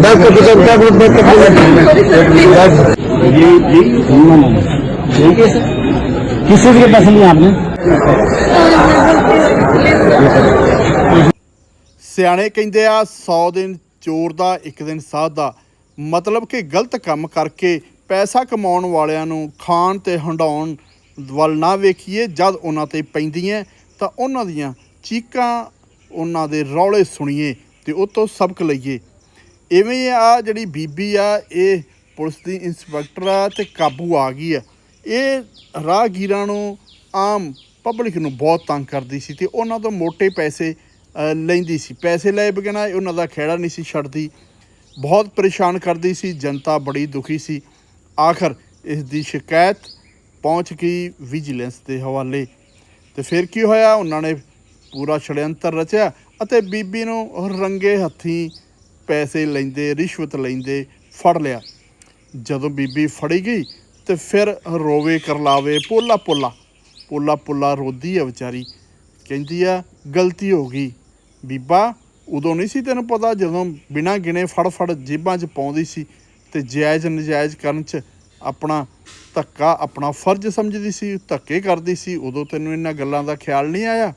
Bag का पिछे bag bag का जी जी ठीक है सर किस चीज के पैसे लिए आपने ਸਿਆਣੇ ਕਹਿੰਦੇ ਆ 100 ਦਿਨ ਚੋਰ ਦਾ ਇੱਕ ਦਿਨ ਸਾਧ ਦਾ ਮਤਲਬ ਕਿ ਗਲਤ ਕੰਮ ਕਰਕੇ ਪੈਸਾ ਕਮਾਉਣ ਵਾਲਿਆਂ ਨੂੰ ਖਾਣ ਤੇ ਹੰਡਾਉਣ ਵੱਲ ਨਾ ਵੇਖੀਏ ਜਦ ਉਹਨਾਂ ਤੇ ਪੈਂਦੀਆਂ ਤਾਂ ਉਹਨਾਂ ਦੀਆਂ ਚੀਕਾਂ ਉਹਨਾਂ ਦੇ ਰੌਲੇ ਸੁਣੀਏ ਤੇ ਉਹ ਤੋਂ ਸਬਕ ਲਈਏ। ਇਵੇਂ ਹੀ ਆ ਜਿਹੜੀ ਬੀਬੀ ਆ, ਇਹ ਪੁਲਿਸ ਦੀ ਇੰਸਪੈਕਟਰ ਆ ਤੇ ਕਾਬੂ ਆ ਗਈ ਆ। ਇਹ ਰਾਹਗੀਰਾਂ ਨੂੰ ਆਮ ਪਬਲਿਕ ਨੂੰ ਬਹੁਤ ਤੰਗ ਕਰਦੀ ਸੀ ਤੇ ਉਹਨਾਂ ਤੋਂ ਮੋٹے ਪੈਸੇ ਲੈਂਦੀ ਸੀ। ਪੈਸੇ ਲਏ ਬਗੈਰ ਉਹਨਾਂ ਦਾ ਖੇੜਾ ਨਹੀਂ ਸੀ ਛੱਡਦੀ। ਬਹੁਤ ਪਰੇਸ਼ਾਨ ਕਰਦੀ ਸੀ, ਜਨਤਾ ਬੜੀ ਦੁਖੀ ਸੀ। ਆਖਰ ਇਸ ਦੀ ਸ਼ਿਕਾਇਤ ਪਹੁੰਚ ਗਈ ਵਿਜੀਲੈਂਸ ਦੇ ਹਵਾਲੇ। ਤੇ ਫਿਰ ਕੀ ਹੋਇਆ? ਉਹਨਾਂ ਨੇ ਪੂਰਾ ਛੜਯੰਤਰ ਰਚਿਆ। ਅਤੇ ਬੀਬੀ ਨੂੰ ਰੰਗੇ ਹੱਥੀਂ ਪੈਸੇ ਲੈਂਦੇ, ਰਿਸ਼ਵਤ ਲੈਂਦੇ ਫੜ ਲਿਆ। ਜਦੋਂ ਬੀਬੀ ਫੜੀ ਗਈ ਤੇ ਫਿਰ ਰੋਵੇ ਕਰਲਾਵੇ, ਪੋਲਾ ਪੋਲਾ ਪੋਲਾ ਪੋਲਾ ਰੋਦੀ ਆ ਵਿਚਾਰੀ। ਕਹਿੰਦੀ ਆ, ਗਲਤੀ ਹੋ ਗਈ। ਬੀਬਾ, ਉਦੋਂ ਨਹੀਂ ਸੀ ਤੈਨੂੰ ਪਤਾ ਜਦੋਂ ਬਿਨਾਂ ਗਿਣੇ ਫੜ ਫੜ ਜੇਬਾਂ 'ਚ ਪਾਉਂਦੀ ਸੀ ਤੇ ਜਾਇਜ਼ ਨਜਾਇਜ਼ ਕਰਨ 'ਚ ਆਪਣਾ ਧੱਕਾ, ਆਪਣਾ ਫਰਜ਼ ਸਮਝਦੀ ਸੀ, ਧੱਕੇ ਕਰਦੀ ਸੀ, ਉਦੋਂ ਤੈਨੂੰ ਇਹਨਾਂ ਗੱਲਾਂ ਦਾ ਖਿਆਲ ਨਹੀਂ ਆਇਆ?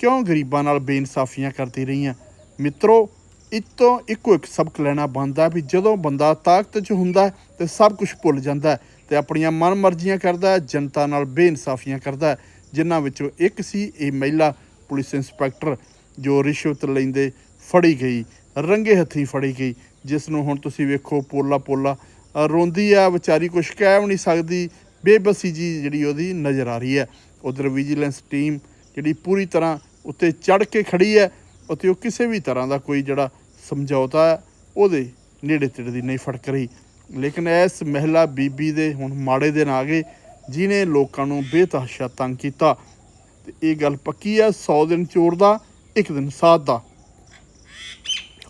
ਕਿਉਂ ਗਰੀਬਾਂ ਨਾਲ ਬੇਇਨਸਾਫੀਆਂ ਕਰਦੀ ਰਹੀਆਂ ਮਿੱਤਰੋ ਇਤੋਂ ਇੱਕੋ ਇੱਕ ਸਬਕ ਲੈਣਾ ਬਣਦਾ ਵੀ ਜਦੋਂ ਬੰਦਾ ਤਾਕਤ 'ਚ ਹੁੰਦਾ ਹੈ, ਤੇ ਸਭ ਕੁਝ ਭੁੱਲ ਜਾਂਦਾ ਹੈ ਤੇ ਆਪਣੀਆਂ ਮਨਮਰਜ਼ੀਆਂ ਕਰਦਾ ਜਨਤਾ ਨਾਲ ਬੇਇਨਸਾਫੀਆਂ ਕਰਦਾ ਜਿਨ੍ਹਾਂ ਵਿੱਚੋਂ ਇੱਕ ਸੀ ਇਹ ਮਹਿਲਾ ਪੁਲਿਸ ਇੰਸਪੈਕਟਰ, ਜੋ ਰਿਸ਼ਵਤ ਲੈਂਦੇ ਫੜੀ ਗਈ, ਰੰਗੇ ਹੱਥੀਂ ਫੜੀ ਗਈ ਜਿਸ ਨੂੰ ਹੁਣ ਤੁਸੀਂ ਵੇਖੋ ਪੋਲਾ ਪੋਲਾ ਰੋਂਦੀ ਆ, ਵਿਚਾਰੀ ਕੁਛ ਕਹਿ ਵੀ ਨਹੀਂ ਸਕਦੀ, ਬੇਬਸੀ ਜੀ ਜਿਹੜੀ ਉਹਦੀ ਨਜ਼ਰ ਆ ਰਹੀ ਹੈ। ਉਧਰ ਵਿਜੀਲੈਂਸ ਟੀਮ ਜਿਹੜੀ ਪੂਰੀ ਤਰ੍ਹਾਂ ਉੱਤੇ ਚੜ ਕੇ ਖੜੀ ਹੈ ਅਤੇ ਉਹ ਕਿਸੇ ਵੀ ਤਰ੍ਹਾਂ ਦਾ ਕੋਈ ਜਿਹੜਾ ਸਮਝੌਤਾ ਹੈ, ਉਹਦੇ ਨੇੜੇ ਤੇੜੇ ਦੀ ਨਹੀਂ ਫੜਕ ਰਹੀ। ਲੇਕਿਨ ਇਸ ਮਹਿਲਾ ਬੀਬੀ ਦੇ ਹੁਣ ਮਾੜੇ ਦਿਨ ਆ ਗਏ, ਜਿਨੇ ਲੋਕਾਂ ਨੂੰ ਬੇਤਹਾਸ਼ਾ ਤੰਗ ਕੀਤਾ। ਤੇ ਇਹ ਗੱਲ ਪੱਕੀ ਆ 100 ਦਿਨ ਚੋਰ ਦਾ, ਇੱਕ ਦਿਨ ਸਾਧ ਦਾ।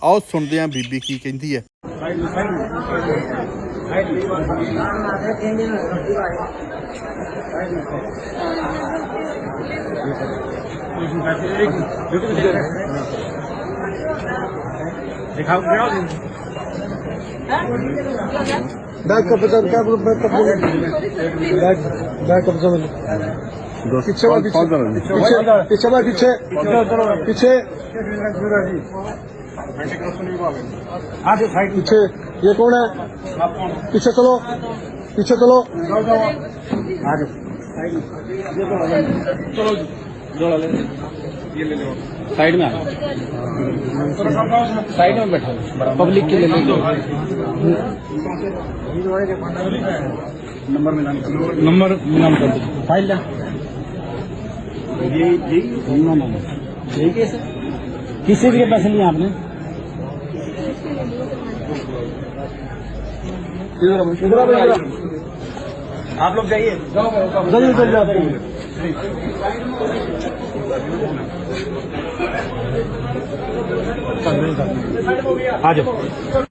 ਆਓ ਸੁਣਦੇ ਹਾਂ ਬੀਬੀ ਕੀ ਕਹਿੰਦੀ ਹੈ। दिखाओ बैग का पिछे बैग बैग का बैग बैग का पिछे पीछे वाला पीछे पीछे पीछे वाला पीछे पीछे आगे साइड पीछे ये कौन है पीछे चलो पीछे चलो आगे चलो जोड़ा ले ये ले लो साइड में साइड में बैठा। पब्लिक के लिए नंबर नंबर मिलान कर फ़ाइल ले। किस के पैसे लिए आपने? आप लोग जाइए। जल्दी जल्दी ਆ ਜਾਓ।